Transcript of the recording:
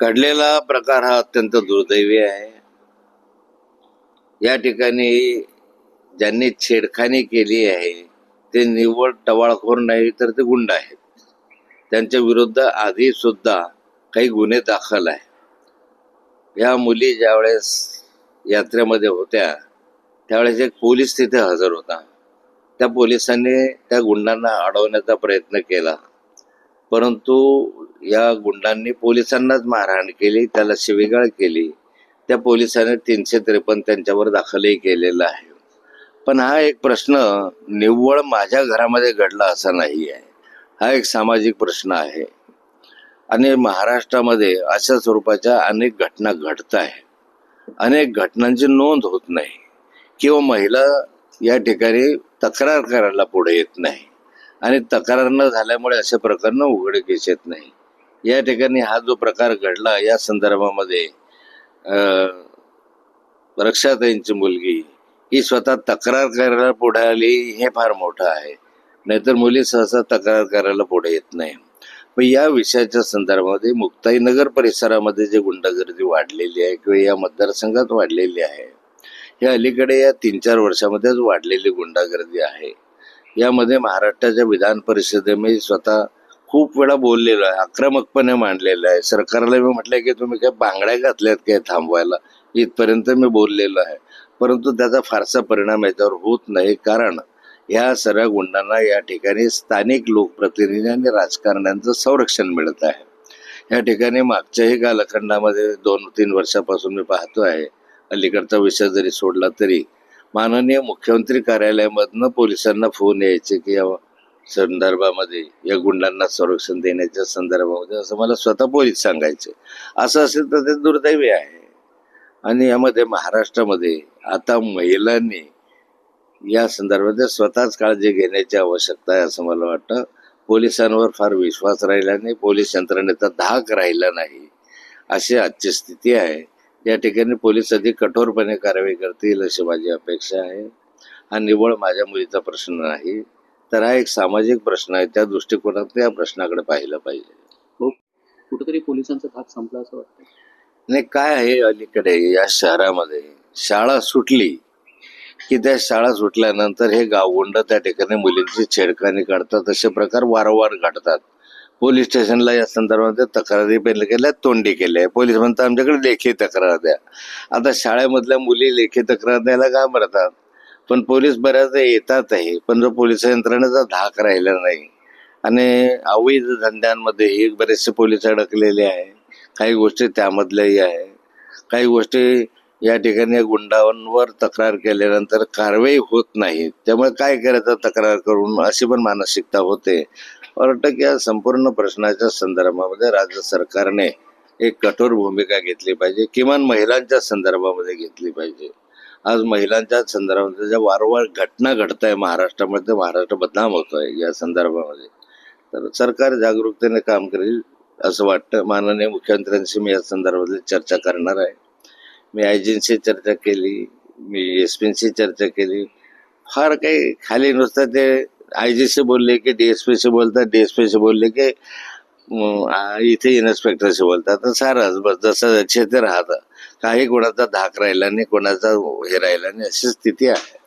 घडलेला प्रकार हा अत्यंत दुर्दैवी आहे. या ठिकाणी ज्यांनी छेडखानी केली आहे ते निव्वळ टवाळखोर नाही तर ते गुंड आहेत. त्यांच्या विरुद्ध आधी सुद्धा काही गुन्हे दाखल आहे या मुली ज्यावेळेस यात्रेमध्ये होत्या त्यावेळेस एक पोलीस तिथे हजर होता. त्या पोलिसांनी त्या गुंडांना अडवण्याचा प्रयत्न केला. परंतु या गुंडांनी पोलिसांनाच मारहाण केली त्याला शिवीगाळ केली. त्या पोलिसांनी तीनशे त्रेपन्न त्यांच्यावर दाखलही केलेला आहे. पण हा एक प्रश्न निव्वळ माझ्या घरामध्ये घडला असा नाही आहे. हा एक सामाजिक प्रश्न आहे. आणि महाराष्ट्रामध्ये अशा स्वरूपाच्या अनेक घटना घडत आहे अनेक घटनांची नोंद होत नाही. किंवा महिला या ठिकाणी तक्रार करायला पुढे येत नाही. आणि तक्रार न झाल्यामुळे असे प्रकरण उघडकीस येत नाही. या ठिकाणी हा जो प्रकार घडला या संदर्भामध्ये रक्षाताईंची मुलगी ही स्वतः तक्रार करायला पुढे आली हे फार मोठं आहे. नाहीतर मुली सहसा तक्रार करायला पुढे येत नाही. पण या विषयाच्या संदर्भामध्ये मुक्ताईनगर परिसरामध्ये जे गुंडागर्दी वाढलेली आहे किंवा या मतदारसंघात वाढलेली आहे हे अलीकडे या तीन चार वर्षामध्येच वाढलेली गुंडागर्दी आहे. यामध्ये महाराष्ट्राच्या विधान परिषदेमध्ये स्वतः खूप वेळा बोललेलो आहे आक्रमकपणे मांडलेलं आहे. सरकारला मी म्हटलं की तुम्ही काय बांगड्या घातल्यात काय थांबवायला? इथपर्यंत मी बोललेलो आहे. परंतु त्याचा फारसा परिणाम याच्यावर होत नाही. कारण या सगळ्या गुंडांना या ठिकाणी स्थानिक लोकप्रतिनिधी आणि राजकारण्यांचं संरक्षण मिळत आहे. या ठिकाणी मागच्याही कालखंडामध्ये दोन तीन वर्षापासून मी पाहतो आहे. अलीकडचा विषय जरी सोडला तरी माननीय मुख्यमंत्री कार्यालयामधनं पोलिसांना फोन यायचे की या संदर्भामध्ये या गुंडांना संरक्षण देण्याच्या संदर्भामध्ये असं मला स्वतः पोलीस सांगायचं. असं असेल तर ते दुर्दैवी आहे. आणि यामध्ये महाराष्ट्रामध्ये आता महिलांनी या संदर्भात स्वतःच काळजी घेण्याची आवश्यकता आहे असं मला वाटतं. पोलिसांवर फार विश्वास राहिला नाही पोलीस यंत्रणेचा धाक राहिला नाही. अशी आजची स्थिती आहे. या ठिकाणी पोलीस अधिक कठोरपणे कारवाई करतील अशी माझी अपेक्षा आहे. हा निव्वळ माझ्या मुलीचा प्रश्न नाही. तर हा एक सामाजिक प्रश्न आहे. त्या दृष्टिकोनात या प्रश्नाकडे पाहिलं पाहिजे. कुठेतरी पोलिसांचा धाक संपला असं वाटतं. नाही काय आहे अलीकडे या शहरामध्ये? शाळा सुटली की त्या शाळा सुटल्यानंतर हे गावगुंड त्या ठिकाणी मुलींची छेडखानी काढतात. असे प्रकार वारंवार घडतात. पोलीस स्टेशनला या संदर्भात तक्रारी पहिले केल्या तोंडी केल्या. पोलीस म्हणतात आमच्याकडे लेखी तक्रार द्या. आता शाळेमधल्या मुली लेखी तक्रार द्यायला घाबरतात पण पोलीस बऱ्याचदा येतात आहे पण जो पोलीस यंत्रणेचा धाक राहिला नाही. आणि अवैध धंद्यांमध्ये बरेचसे पोलीस अडकलेले आहे काही गोष्टी त्यामधल्याही आहे काही गोष्टी या ठिकाणी गुंडांवर तक्रार केल्यानंतर कारवाई होत नाही. त्यामुळे काय करायचं तक्रार करून अशी पण मानसिकता होते. वाटतं की या संपूर्ण प्रश्नाच्या संदर्भामध्ये राज्य सरकारने एक कठोर भूमिका घेतली पाहिजे. किमान महिलांच्या संदर्भामध्ये घेतली पाहिजे. आज महिलांच्या संदर्भामध्ये ज्या वारंवार घटना घडत आहे महाराष्ट्रामध्ये महाराष्ट्र बदनाम होतोय या संदर्भामध्ये तर सरकार जागरूकतेने काम करेल असं वाटतं. माननीय मुख्यमंत्र्यांशी मी या संदर्भातली चर्चा करणार आहे. मी आयजींशी चर्चा केली मी एस पीशी चर्चा केली. फार काही खाली नुसतं ते आयजीशी बोलले की डी एस पीशी बोलतात डी एस पीशी बोलले की इथे इन्स्पेक्टरशी बोलतात तर सारच बस जसं जसे ते राहतं काही कोणाचा धाक राहिला नाही कोणाचा हे राहिला नाही अशी स्थिती आहे.